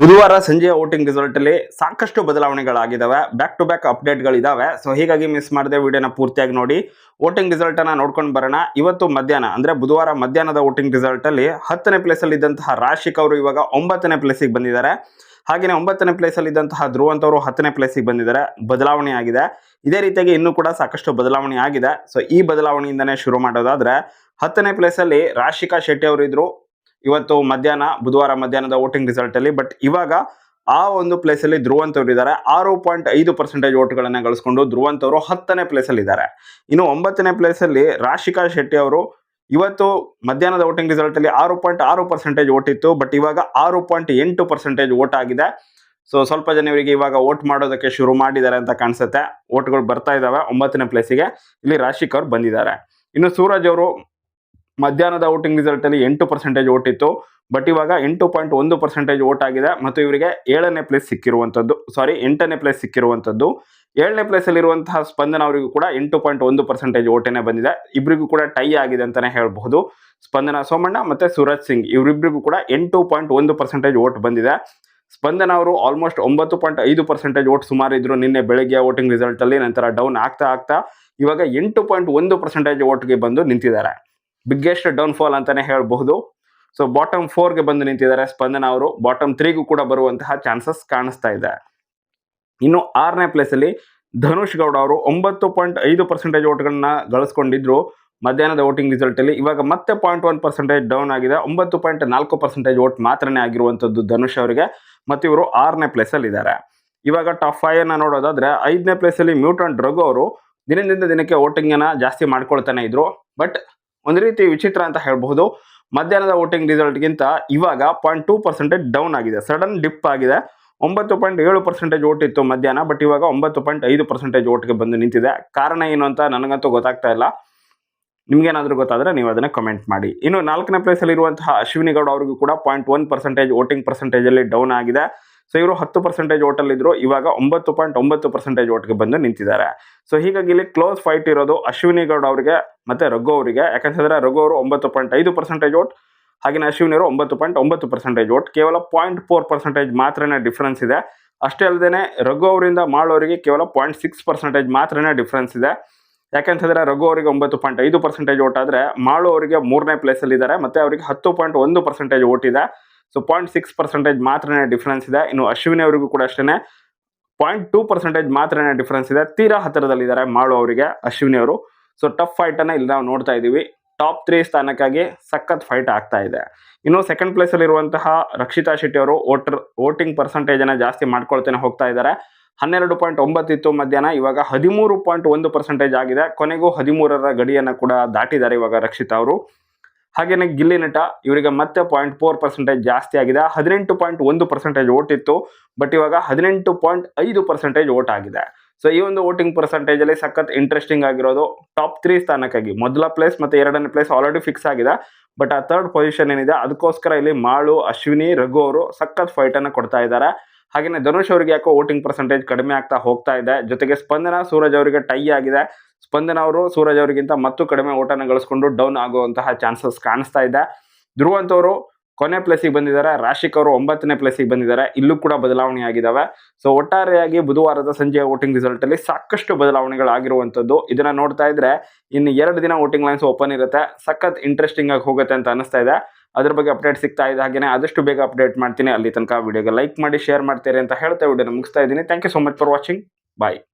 ಬುಧವಾರ ಸಂಜೆಯ voting result ಅಲ್ಲಿ ಸಾಕಷ್ಟು ಬದಲಾವಣೆಗಳಾಗಿದ್ದಾವೆ ಬ್ಯಾಕ್ ಟು ಬ್ಯಾಕ್ ಅಪ್ಡೇಟ್ಗಳಿದ್ದಾವೆ ಸೊ ಹೀಗಾಗಿ ಮಿಸ್ ಮಾಡದೆ ವಿಡಿಯೋನ ಪೂರ್ತಿಯಾಗಿ ನೋಡಿ. ವೋಟಿಂಗ್ ರಿಸಲ್ಟ್ ಅನ್ನ ನೋಡ್ಕೊಂಡು ಬರೋಣ. ಇವತ್ತು ಮಧ್ಯಾಹ್ನ, ಅಂದ್ರೆ ಬುಧವಾರ ಮಧ್ಯಾಹ್ನದ ವೋಟಿಂಗ್ ರಿಸಲ್ಟ್ ಅಲ್ಲಿ ಹತ್ತನೇ ಪ್ಲೇಸ್ ಅಲ್ಲಿ ಇದ್ದಂತಹ ರಾಶಿಕ್ ಅವರು ಇವಾಗ ಒಂಬತ್ತನೇ ಪ್ಲೇಸಿಗೆ ಬಂದಿದ್ದಾರೆ. ಹಾಗೆಯೇ ಒಂಬತ್ತನೇ ಪ್ಲೇಸ್ ಅಲ್ಲಿ ಇದ್ದಂತಹ ಧ್ರುವಂತ್ ಅವರು ಹತ್ತನೇ ಪ್ಲೇಸಿಗೆ ಬಂದಿದ್ದಾರೆ. ಬದಲಾವಣೆ ಆಗಿದೆ. ಇದೇ ರೀತಿಯಾಗಿ ಇನ್ನೂ ಕೂಡ ಸಾಕಷ್ಟು ಬದಲಾವಣೆ ಆಗಿದೆ. ಸೊ ಈ ಬದಲಾವಣೆಯಿಂದನೇ ಶುರು ಮಾಡೋದಾದ್ರೆ ಹತ್ತನೇ ಪ್ಲೇಸ್ ಅಲ್ಲಿ ರಾಶಿಕಾ ಶೆಟ್ಟಿ ಅವರು ಇದ್ರು. ಇವತ್ತು ಮಧ್ಯಾಹ್ನ, ಬುಧವಾರ ಮಧ್ಯಾಹ್ನದ ವೋಟಿಂಗ್ ರಿಸಲ್ಟ್ ಅಲ್ಲಿ ಬಟ್ ಇವಾಗ ಆ ಒಂದು ಪ್ಲೇಸ್ ಅಲ್ಲಿ ಧ್ರುವಂತ್ ಅವರು ಇದ್ದಾರೆ ಆರು ಪಾಯಿಂಟ್ ಐದು ಪರ್ಸೆಂಟೇಜ್ ಓಟ್ಗಳನ್ನ ಗಳಿಸ್ಕೊಂಡು ಧ್ರುವಂತ್ ಅವರು ಹತ್ತನೇ ಪ್ಲೇಸ್ ಅಲ್ಲಿ ಇದ್ದಾರೆ ಇನ್ನು ಒಂಬತ್ತನೇ ಪ್ಲೇಸ್ ಅಲ್ಲಿ ರಾಶಿಕಾ ಶೆಟ್ಟಿ ಅವರು ಇವತ್ತು ಮಧ್ಯಾಹ್ನದ ವೋಟಿಂಗ್ ರಿಸಲ್ಟ್ ಅಲ್ಲಿ ಆರು ಪಾಯಿಂಟ್ ಆರು ಪರ್ಸೆಂಟೇಜ್ ಓಟ್ ಬಟ್ ಇವಾಗ ಆರು ಪಾಯಿಂಟ್ ಎಂಟು ಪರ್ಸೆಂಟೇಜ್ ಓಟ್ ಆಗಿದೆ. ಸೊ ಸ್ವಲ್ಪ ಜನ ಇವಾಗ ವೋಟ್ ಮಾಡೋದಕ್ಕೆ ಶುರು ಮಾಡಿದ್ದಾರೆ ಅಂತ ಕಾಣಿಸುತ್ತೆ. ಓಟ್ಗಳು ಬರ್ತಾ ಇದ್ದಾವೆ ಒಂಬತ್ತನೇ ಪ್ಲೇಸಿಗೆ ಇಲ್ಲಿ ರಾಶಿಕ್ ಅವರು ಬಂದಿದ್ದಾರೆ. ಇನ್ನು ಸೂರಜ್ ಅವರು ಮಧ್ಯಾಹ್ನದ ವೋಟಿಂಗ್ ರಿಸಲ್ಟ್ ಅಲ್ಲಿ ಎಂಟು ಪರ್ಸೆಂಟೇಜ್ ಓಟ್ ಇತ್ತು ಬಟ್ ಇವಾಗ ಎಂಟು ಪಾಯಿಂಟ್ ಒಂದು ಪರ್ಸೆಂಟೇಜ್ ಓಟ್ ಆಗಿದೆ ಮತ್ತು ಇವರಿಗೆ ಏಳನೇ ಪ್ಲೇಸ್ ಸಿಕ್ಕಿರುವಂಥದ್ದು ಸಾರಿ ಎಂಟನೇ ಪ್ಲೇಸ್ ಸಿಕ್ಕಿರುವಂಥದ್ದು ಏಳನೇ ಪ್ಲೇಸ್ ಅಲ್ಲಿ ಇರುವಂತಹ ಸ್ಪಂದನ ಅವರಿಗೂ ಕೂಡ ಎಂಟು ಪಾಯಿಂಟ್ ಒಂದು ಪರ್ಸೆಂಟೇಜ್ ಓಟೇನೆ ಬಂದಿದೆ ಇಬ್ಬರಿಗೂ ಕೂಡ ಟೈ ಆಗಿದೆ ಅಂತಾನೆ ಹೇಳಬಹುದು. ಸ್ಪಂದನ ಸೋಮಣ್ಣ ಮತ್ತೆ ಸೂರಜ್ ಸಿಂಗ್ ಇವರಿಬ್ಬರಿಗೂ ಕೂಡ ಎಂಟು ಪಾಯಿಂಟ್ ಒಂದು ಪರ್ಸೆಂಟೇಜ್ ಓಟ್ ಬಂದಿದೆ. ಸ್ಪಂದನ ಅವರು ಆಲ್ಮೋಸ್ಟ್ ಒಂಬತ್ತು ಪಾಯಿಂಟ್ ಐದು ಪರ್ಸೆಂಟೇಜ್ ಓಟ್ ಸುಮಾರು ಇದ್ರು ನಿನ್ನೆ ಬೆಳಗ್ಗೆ ವೋಟಿಂಗ್ ರಿಸಲ್ಟ್ ಅಲ್ಲಿ, ನಂತರ ಡೌನ್ ಆಗ್ತಾ ಆಗ್ತಾ ಇವಾಗ ಎಂಟು ಪಾಯಿಂಟ್ ಒಂದು ಪರ್ಸೆಂಟೇಜ್ ಓಟ್ಗೆ ಬಂದು ನಿಂತಿದ್ದಾರೆ. ಬಿಗ್ಗೆಸ್ಟ್ ಡೌನ್ ಫಾಲ್ ಅಂತಾನೆ ಹೇಳಬಹುದು. ಸೊ ಬಾಟಮ್ ಫೋರ್ಗೆ ಬಂದು ನಿಂತಿದ್ದಾರೆ ಸ್ಪಂದನ ಅವರು. ಬಾಟಮ್ ತ್ರೀಗೂ ಕೂಡ ಬರುವಂತಹ ಚಾನ್ಸಸ್ ಕಾಣಿಸ್ತಾ ಇದೆ. ಇನ್ನು ಆರನೇ ಪ್ಲೇಸ್ ಅಲ್ಲಿ ಧನುಷ್ ಗೌಡ ಅವರು ಒಂಬತ್ತು ಪಾಯಿಂಟ್ ಐದು ಪರ್ಸೆಂಟೇಜ್ ಓಟ್ಗಳನ್ನ ಗಳಿಸ್ಕೊಂಡಿದ್ರು. ಮಧ್ಯಾಹ್ನದ ವೋಟಿಂಗ್ ರಿಸಲ್ಟ್ ಅಲ್ಲಿ ಇವಾಗ ಮತ್ತೆ ಪಾಯಿಂಟ್ ಒನ್ ಪರ್ಸೆಂಟೇಜ್ ಡೌನ್ ಆಗಿದೆ. ಒಂಬತ್ತು ಪಾಯಿಂಟ್ ನಾಲ್ಕು ಪರ್ಸೆಂಟೇಜ್ ಓಟ್ ಮಾತ್ರನೇ ಆಗಿರುವಂತದ್ದು ಧನುಷ್ ಅವರಿಗೆ. ಮತ್ತು ಇವರು ಆರನೇ ಪ್ಲೇಸ್ ಅಲ್ಲಿ ಇದ್ದಾರೆ. ಇವಾಗ ಟಾಪ್ ಫೈವ್ ಅನ್ನ ನೋಡೋದಾದ್ರೆ ಐದನೇ ಪ್ಲೇಸ್ ಅಲ್ಲಿ ಮ್ಯೂಟನ್ ಡ್ರಗ್ ಅವರು ದಿನದಿಂದ ದಿನಕ್ಕೆ ವೋಟಿಂಗ್ ಅನ್ನ ಜಾಸ್ತಿ ಮಾಡ್ಕೊಳ್ತಾನೆ ಇದ್ರು. ಬಟ್ ಒಂದು ರೀತಿ ವಿಚಿತ್ರ ಅಂತ ಹೇಳಬಹುದು. ಮಧ್ಯಾಹ್ನದ ವೋಟಿಂಗ್ ರಿಸಲ್ಟ್ಗಿಂತ ಇವಾಗ ಪಾಯಿಂಟ್ ಟೂ ಪರ್ಸೆಂಟೇಜ್ ಡೌನ್ ಆಗಿದೆ. ಸಡನ್ ಡಿಪ್ ಆಗಿದೆ. ಒಂಬತ್ತು ಪಾಯಿಂಟ್ ಏಳು ಪರ್ಸೆಂಟೇಜ್ ಓಟ್ ಇತ್ತು ಮಧ್ಯಾಹ್ನ ಬಟ್ ಇವಾಗ ಒಂಬತ್ತು ಪಾಯಿಂಟ್ ಐದು ಪರ್ಸೆಂಟೇಜ್ ಓಟ್ಗೆ ಬಂದು ನಿಂತಿದೆ. ಕಾರಣ ಏನು ಅಂತ ನನಗಂತೂ ಗೊತ್ತಾಗ್ತಾ ಇಲ್ಲ. ನಿಮ್ಗೇನಾದರೂ ಗೊತ್ತಾದರೆ ನೀವು ಅದನ್ನ ಕಮೆಂಟ್ ಮಾಡಿ. ಇನ್ನು ನಾಲ್ಕನೇ ಪ್ಲೇಸ್ ಅಲ್ಲಿ ಇರುವಂತಹ ಅಶ್ವಿನಿ ಗೌಡ ಅವರಿಗೂ ಕೂಡ ಪಾಯಿಂಟ್ ಒನ್ ಪರ್ಸೆಂಟೇಜ್ ವೋಟಿಂಗ್ ಪರ್ಸೆಂಟೇಜಲ್ಲಿ ಡೌನ್ ಆಗಿದೆ. ಸೊ ಇವರು ಹತ್ತು ಪರ್ಸೆಂಟೇಜ್ ಅಲ್ಲಿ ಇದ್ರು ಇವಾಗ ಒಂಬತ್ತು ಪಾಯಿಂಟ್ ಒಂಬತ್ತು ಪರ್ಸೆಂಟೇಜ್ ಓಟ್ಗೆ ಬಂದು ನಿಂತಿದ್ದಾರೆ. ಸೊ ಹೀಗಾಗಿ ಇಲ್ಲಿ ಕ್ಲೋಸ್ ಫೈಟ್ ಇರೋದು ಅಶ್ವಿನಿ ಗೌಡ ಅವರಿಗೆ ಮತ್ತೆ ರಘು ಅವರಿಗೆ. ಯಾಕಂತಂದ್ರೆ ರಘು ಅವರು ಒಂಬತ್ತು ಪಾಯಿಂಟ್ ಐದು ಪರ್ಸೆಂಟೇಜ್ ಓಟ್ ಹಾಗೆ ಅಶ್ವಿನಿ ಅವರು ಒಂಬತ್ತು ಪಾಯಿಂಟ್ ಒಂಬತ್ತು ಪರ್ಸೆಂಟೇಜ್ ಓಟ್ ಕೇವಲ ಪಾಯಿಂಟ್ ಫೋರ್ ಪರ್ಸೆಂಟೇಜ್ ಮಾತ್ರನೇ ಡಿಫ್ರೆನ್ಸ್ ಇದೆ. ಅಷ್ಟೇ ಅಲ್ಲದೆ ರಘು ಅವರಿಂದ ಮಾಳೋರಿಗೆ ಕೇವಲ ಪಾಯಿಂಟ್ ಸಿಕ್ಸ್ ಪರ್ಸೆಂಟೇಜ್ ಮಾತ್ರನೇ ಡಿಫ್ರೆನ್ಸ್ ಇದೆ. ಯಾಕಂತಂದ್ರೆ ರಘು ಅವರಿಗೆ ಒಂಬತ್ತು ಪಾಯಿಂಟ್ ಐದು ಪರ್ಸೆಂಟೇಜ್ ಓಟ್ ಆದ್ರೆ ಮಾಳು ಅವರಿಗೆ ಮೂರನೇ ಪ್ಲೇಸ್ ಅಲ್ಲಿ ಇದ್ದಾರೆ ಮತ್ತೆ ಅವರಿಗೆ ಹತ್ತು ಪಾಯಿಂಟ್ ಒಂದು ಪರ್ಸೆಂಟೇಜ್ ಓಟ್ ಇದೆ. ಸೊ ಪಾಯಿಂಟ್ ಸಿಕ್ಸ್ ಪರ್ಸೆಂಟೇಜ್ ಮಾತ್ರನೇ ಡಿಫ್ರೆನ್ಸ್ ಇದೆ. ಇನ್ನು ಅಶ್ವಿನಿ ಅವರಿಗೂ ಕೂಡ ಅಷ್ಟೇ ಪಾಯಿಂಟ್ ಟೂ ಪರ್ಸೆಂಟೇಜ್ ಮಾತ್ರನೇ ಡಿಫ್ರೆನ್ಸ್ ಇದೆ. ತೀರಾ ಹತ್ತಿರದಲ್ಲಿದ್ದಾರೆ ಮಾಳು ಅವರಿಗೆ, ಅಶ್ವಿನಿ ಅವರು. ಸೊ ಟಫ್ ಫೈಟ್ ಅನ್ನ ಇಲ್ಲಿ ನಾವು ನೋಡ್ತಾ ಇದ್ದೀವಿ. ಟಾಪ್ ತ್ರೀ ಸ್ಥಾನಕ್ಕಾಗಿ ಸಖತ್ ಫೈಟ್ ಆಗ್ತಾ ಇದೆ. ಇನ್ನು ಸೆಕೆಂಡ್ ಪ್ಲೇಸ್ ಅಲ್ಲಿ ಇರುವಂತಹ ರಕ್ಷಿತಾ ಶೆಟ್ಟಿ ಅವರು ವೋಟರ್, ವೋಟಿಂಗ್ ಪರ್ಸೆಂಟೇಜನ್ನು ಜಾಸ್ತಿ ಮಾಡ್ಕೊಳ್ತೇನೆ ಹೋಗ್ತಾ ಇದ್ದಾರೆ. ಹನ್ನೆರಡು ಪಾಯಿಂಟ್ ಒಂಬತ್ತು ಇತ್ತು ಮಧ್ಯಾಹ್ನ, ಇವಾಗ ಹದಿಮೂರು ಪಾಯಿಂಟ್ ಒಂದು ಪರ್ಸೆಂಟೇಜ್ ಆಗಿದೆ. ಕೊನೆಗೂ ಹದಿಮೂರರ ಗಡಿಯನ್ನು ಕೂಡ ದಾಟಿದ್ದಾರೆ ಇವಾಗ ರಕ್ಷಿತಾ ಅವರು. ಹಾಗೇನೆ ಗಿಲ್ಲಿ ನಟ, ಇವರಿಗೆ ಮತ್ತೆ ಪಾಯಿಂಟ್ ಫೋರ್ ಪರ್ಸೆಂಟೇಜ್ ಜಾಸ್ತಿ ಆಗಿದೆ. ಹದಿನೆಂಟು ಪಾಯಿಂಟ್ ಒಂದು ಪರ್ಸೆಂಟೇಜ್ ಓಟ್ ಇತ್ತು ಬಟ್ ಇವಾಗ ಹದಿನೆಂಟು ಪಾಯಿಂಟ್ ಐದು ಪರ್ಸೆಂಟೇಜ್ ಓಟ್ ಆಗಿದೆ. ಸೊ ಈ ಒಂದು ವೋಟಿಂಗ್ ಪರ್ಸೆಂಟೇಜ್ ಅಲ್ಲಿ ಸಖತ್ ಇಂಟ್ರೆಸ್ಟಿಂಗ್ ಆಗಿರೋದು ಟಾಪ್ ತ್ರೀ ಸ್ಥಾನಕ್ಕಾಗಿ. ಮೊದಲ ಪ್ಲೇಸ್ ಮತ್ತೆ ಎರಡನೇ ಪ್ಲೇಸ್ ಆಲ್ರೆಡಿ ಫಿಕ್ಸ್ ಆಗಿದೆ. ಬಟ್ ಆ ಥರ್ಡ್ ಪೊಸಿಷನ್ ಏನಿದೆ, ಅದಕ್ಕೋಸ್ಕರ ಇಲ್ಲಿ ಮಾಳು, ಅಶ್ವಿನಿ, ರಘು ಅವರು ಸಖತ್ ಫೈಟ್ ಅನ್ನ ಕೊಡ್ತಾ ಇದ್ದಾರೆ. ಹಾಗೆಯೇ ಧನುಷ್ ಅವರಿಗೆ ಯಾಕೋ ವೋಟಿಂಗ್ ಪರ್ಸೆಂಟೇಜ್ ಕಡಿಮೆ ಆಗ್ತಾ ಹೋಗ್ತಾ ಇದೆ. ಜೊತೆಗೆ ಸ್ಪಂದನ ಸೂರಜ್ ಅವರಿಗೆ ಟೈ ಆಗಿದೆ. ಸ್ಪಂದನ ಅವರು ಸೂರಜ್ ಅವರಿಗಿಂತ ಮತ್ತು ಕಡಿಮೆ ಓಟನ್ನು ಗಳಿಸ್ಕೊಂಡು ಡೌನ್ ಆಗುವಂತಹ ಚಾನ್ಸಸ್ ಕಾಣಿಸ್ತಾ ಇದೆ. ಧ್ರುವಂತ್ ಅವರು ಕೊನೆ ಪ್ಲೇಸಿಗೆ ಬಂದಿದ್ದಾರೆ. ರಾಶಿಕ್ ಅವರು ಒಂಬತ್ತನೇ ಪ್ಲೇಸಿಗೆ ಬಂದಿದ್ದಾರೆ. ಇಲ್ಲೂ ಕೂಡ ಬದಲಾವಣೆ ಆಗಿದ್ದಾವೆ ಸೊ ಒಟ್ಟಾರೆಯಾಗಿ ಬುಧವಾರದ ಸಂಜೆಯ ವೋಟಿಂಗ್ ರಿಸಲ್ಟ್ ಅಲ್ಲಿ ಸಾಕಷ್ಟು ಬದಲಾವಣೆಗಳಾಗಿರುವಂಥದ್ದು ಇದನ್ನ ನೋಡ್ತಾ ಇದ್ರೆ ಇನ್ನು ಎರಡು ದಿನ ವೋಟಿಂಗ್ ಲೈನ್ಸ್ ಓಪನ್ ಇರುತ್ತೆ. ಸಖತ್ ಇಂಟ್ರೆಸ್ಟಿಂಗ್ ಆಗಿ ಹೋಗುತ್ತೆ ಅಂತ ಅನಿಸ್ತಾ ಇದೆ. ಅದ್ರ ಬಗ್ಗೆ ಅಪ್ಡೇಟ್ ಸಿಗ್ತಾ ಇದೆ ಹಾಗೆ ಆದಷ್ಟು ಬೇಗ ಅಪ್ಡೇಟ್ ಮಾಡ್ತೀನಿ. ಅಲ್ಲಿ ತನಕ ವಿಡಿಯೋಗೆ ಲೈಕ್ ಮಾಡಿ ಶೇರ್ ಮಾಡ್ತೀರಿ ಅಂತ ಹೇಳ್ತಾ ವಿಡಿಯೋನ ಮುಗಿಸ್ತಾ ಇದ್ದೀನಿ. Thank you so much for watching bye